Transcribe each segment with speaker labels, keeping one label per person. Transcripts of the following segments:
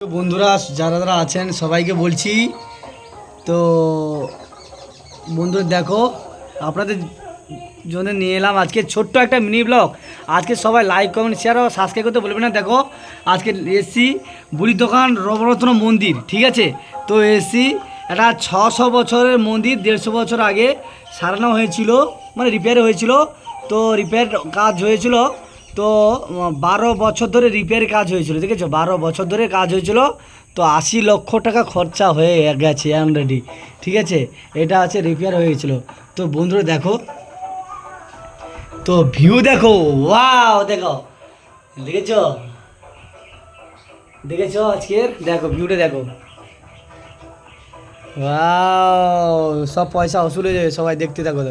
Speaker 1: বন্ধুরা, যারা যারা আছেন, সবাইকে বলছি, তো বন্ধুরা দেখো, আপনাদের জন্য নিয়ে এলাম আজকে ছোট্ট একটা মিনি ব্লগ আজকে সবাই লাইক কমেন্ট শেয়ার ও সাবস্ক্রাইব করতে বলবেন না। দেখো, আজকে এসছি বুড়ি দোকান রবরত্ন মন্দির, ঠিক আছে? তো এসছি একটা ছশো বছরের মন্দির, দেড়শো বছর আগে সারানো হয়েছিল মানে রিপেয়ার হয়েছিল। তো রিপেয়ার কাজ হয়েছিল। তো বারো বছর ধরে রিপেয়ার কাজ হয়েছিল ঠিক আছে বারো বছর ধরে কাজ হয়েছিল, তো আশি লক্ষ টাকা খরচা হয়ে গেছে অলরেডি ঠিক আছে? এটা আছে রিপেয়ার হয়েছিল। তো বন্ধুরা দেখো, তো ভিউ দেখো ওয়াও দেখো, দেখেছ? দেখেছ আজকের? দেখো ভিউটা দেখো। ওয়াও সব পয়সা ওসুল হয়ে যাবে, সবাই দেখতে দেখো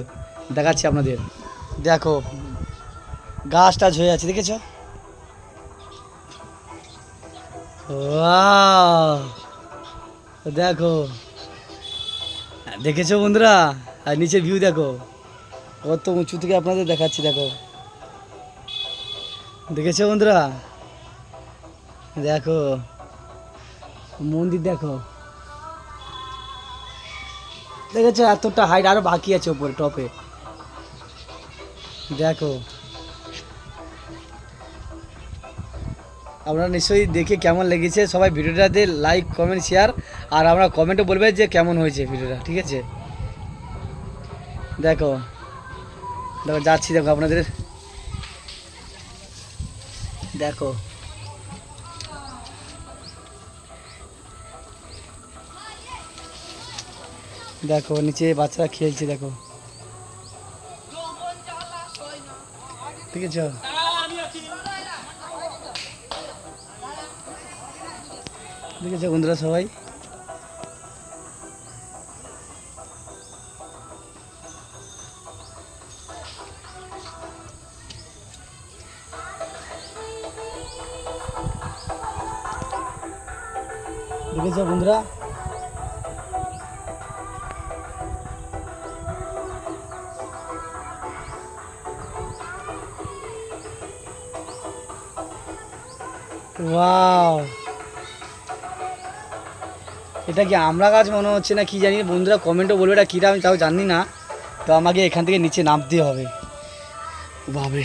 Speaker 1: দেখাচ্ছি আপনাদের। দেখো গাছ টাছ হয়ে আছে, দেখেছ! দেখো। দেখেছ বন্ধুরা? আর নিচের ভিউ দেখো। কত উঁচু থেকে আপনাদের দেখাচ্ছি, দেখো। দেখেছ বন্ধুরা? দেখো। মন্দির দেখো। দেখেছ? এতটা হাইট আরও বাকি আছে ওপরে টপে দেখো। আপনারা নিশ্চয়ই দেখে কেমন লেগেছে। সবাই ভিডিওটাতে লাইক কমেন্ট শেয়ার আর আমরা কমেন্টও বলবে যে কেমন হয়েছে ভিডিওটা, ঠিক আছে? দেখো দেখো, যাচ্ছি, দেখো আপনাদের। দেখো। দেখো, নিচে বাচ্চারা খেলছে, দেখো। ঠিক আছে? দেখেছ বন্ধুরা সবাই। দেখেছ বন্ধুরা। ওয়াও। এটা কি আমরা গাছ মনে হচ্ছে না কি জানি, বন্ধুরা কমেন্টও বলবে এটা কীটা আমি তাও জানি না। তো আমাকে এখান থেকে নিচে নামতে হবে। বাবে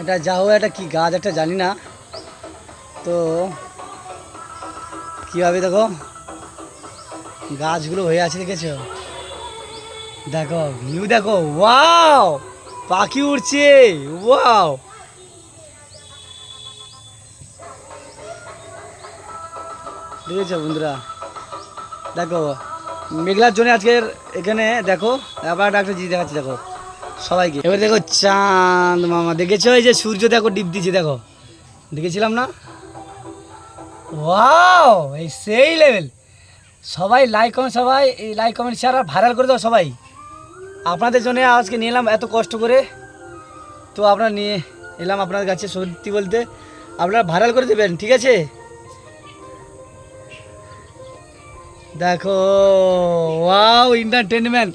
Speaker 1: এটা যা হোক একটা কি গাছ একটা জানি না। তো কীভাবে দেখো, গাছগুলো হয়ে আছে দেখেছ? দেখো ভিউ দেখো ওয়াও পাখি উড়ছে ওয়াও দেখেছ বন্ধুরা? দেখো, মেঘলার জন্য আজকের এখানে দেখো, আবার ডাক্তার জি দেখাচ্ছি, দেখো, সবাইকে। এবার দেখো চাঁদ মামা, দেখেছ এই যে সূর্য, দেখো, ডিপ দিচ্ছে দেখো। দেখেছিলাম না? ওয়াও, এই সেই লেভেল সবাই লাইক কমেন্ট সবাই এই লাইক কমেন্ট শেয়ার আর ভাইরাল করে দাও সবাই। আপনাদের জন্য আজকে নিয়ে এলাম এত কষ্ট করে। তো আপনারা নিয়ে এলাম আপনার কাছে সত্যি বলতে। আপনারা ভাইরাল করে দেবেন, ঠিক আছে? দেখো ওয়াও এন্টারটেনমেন্ট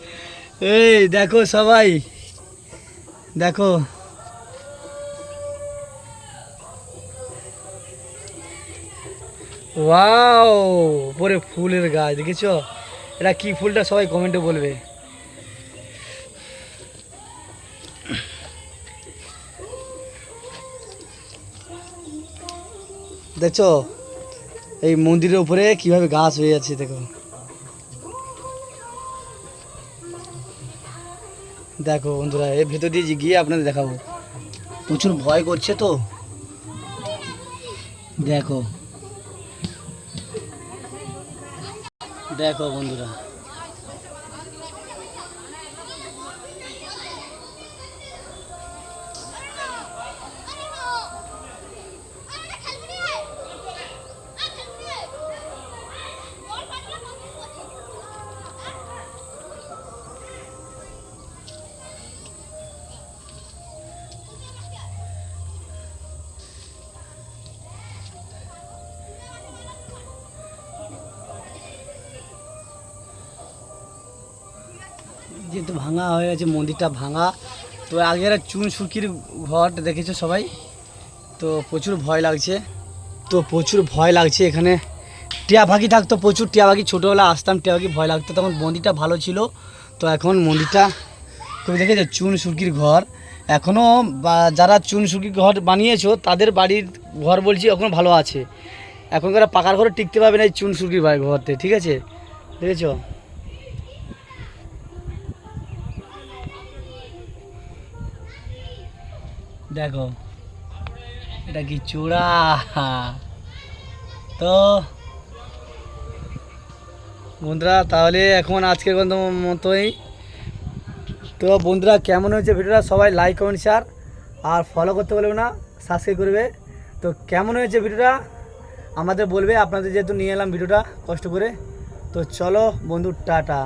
Speaker 1: এই দেখো সবাই, দেখো। ওয়াও পরে ফুলের গাছ, দেখেছ? এটা কি ফুলটা সবাই কমেন্টে বলবে। দেখছ? এই মন্দিরের উপরে কীভাবে গাছ হয়ে যাচ্ছে দেখো দেখো বন্ধুরা, এর ভেতর দিয়ে গিয়ে আপনাদের দেখাবো। প্রচুর ভয় করছে তো। দেখো। দেখো বন্ধুরা। যেহেতু ভাঙা হয়ে গেছে, মন্দিরটা ভাঙা। তো আগের চুন সুকির ঘর দেখেছ সবাই? তো প্রচুর ভয় লাগছে। তো প্রচুর ভয় লাগছে এখানে। টিয়া পাখি থাকতো প্রচুর, টিয়া পাখি ছোটোবেলা আসতাম, টিয়া পাখি ভয় লাগতো। তখন মন্দিরটা ভালো ছিল। তো এখন মন্দিরটা, তুমি দেখেছ চুন সুরকির ঘর? এখনও যারা চুন সুরকির ঘর বানিয়েছো, তাদের বাড়ির ঘর বলছি এখনও ভালো আছে। এখনকার পাকার ঘরে টিকতে পারবে না এই চুন সুরকির ঘরতে, ঠিক আছে? দেখেছ? দেখো, এটা কি চূড়া? তো, বন্ধুরা, তাহলে এখন আজকের মতো মতোই। তো বন্ধুরা, কেমন হয়েছে ভিডিওটা সবাই লাইক কমেন্ট শেয়ার আর ফলো করতে বলবে না সাবস্ক্রাইব করবে। তো কেমন হয়েছে ভিডিওটা? আমাদের বলবে, আপনাদের যেহেতু নিয়ে এলাম ভিডিওটা কষ্ট করে। তো চলো বন্ধু, টাটা।